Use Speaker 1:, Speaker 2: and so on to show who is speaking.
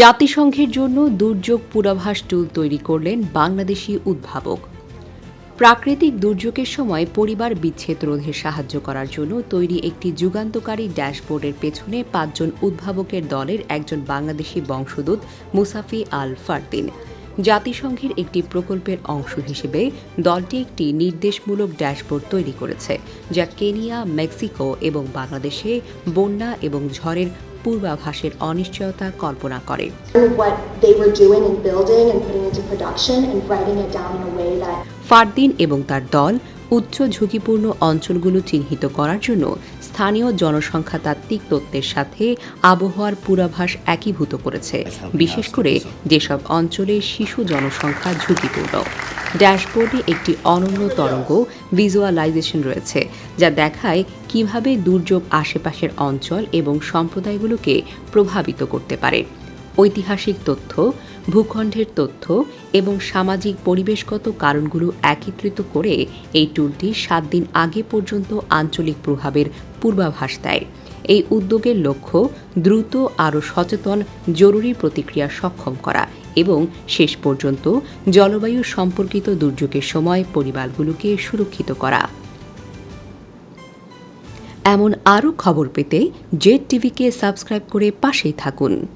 Speaker 1: জাতিসংঘের জন্য দুর্যোগ পূর্বাভাস টুল তৈরি করলেন বাংলাদেশি উদ্ভাবক। প্রাকৃতিক দুর্যোগের সময় পরিবার বিচ্ছেদ রোধে সাহায্য করার জন্য তৈরি একটি যুগান্তকারী ড্যাশবোর্ডের পেছনে পাঁচজন উদ্ভাবকের দলের একজন বাংলাদেশি বংশোদ্ভূত মুসাফি আল ফারদিন। জাতিসংঘের একটি প্রকল্পের অংশ হিসেবে দলটি একটি নির্দেশমূলক ড্যাশবোর্ড তৈরি করেছে, যা কেনিয়া, মেক্সিকো এবং বাংলাদেশে বন্যা এবং ঝড়ের পূর্বাভাসের অনিশ্চয়তা কল্পনা করে। ফারদিন এবং তার দল উচ্চ ঝুঁকিপূর্ণ অঞ্চলগুলো চিহ্নিত করার জন্য স্থানীয় জনসংখ্যা তাত্ত্বিক তত্ত্বের সাথে আবহাওয়ার পূর্বাভাস একীভূত করেছে। বিশেষ করে যেসব অঞ্চলে শিশু জনসংখ্যা ঝুঁকিপূর্ণ। ড্যাশবোর্ডে একটি অনন্য তরঙ্গ ভিজুয়ালাইজেশন রয়েছে যা দেখায় কীভাবে দুর্যোগ আশেপাশের অঞ্চল এবং সম্প্রদায়গুলোকে প্রভাবিত করতে পারে। ঐতিহাসিক তথ্য, ভূখণ্ডের তথ্য এবং সামাজিক পরিবেশগত কারণগুলো একত্রিত করে এই টুলটি সাত দিন আগে পর্যন্ত আঞ্চলিক প্রভাবের পূর্বাভাস দেয়। এই উদ্যোগের লক্ষ্য দ্রুত আরও সচেতন, জরুরি প্রতিক্রিয়া সক্ষম করা এবং শেষ পর্যন্ত জলবায়ু সম্পর্কিত দুর্যোগের সময় পরিবারগুলোকে সুরক্ষিত করা। এমন আরও খবর পেতে জেড টিভিকে সাবস্ক্রাইব করে পাশেই থাকুন।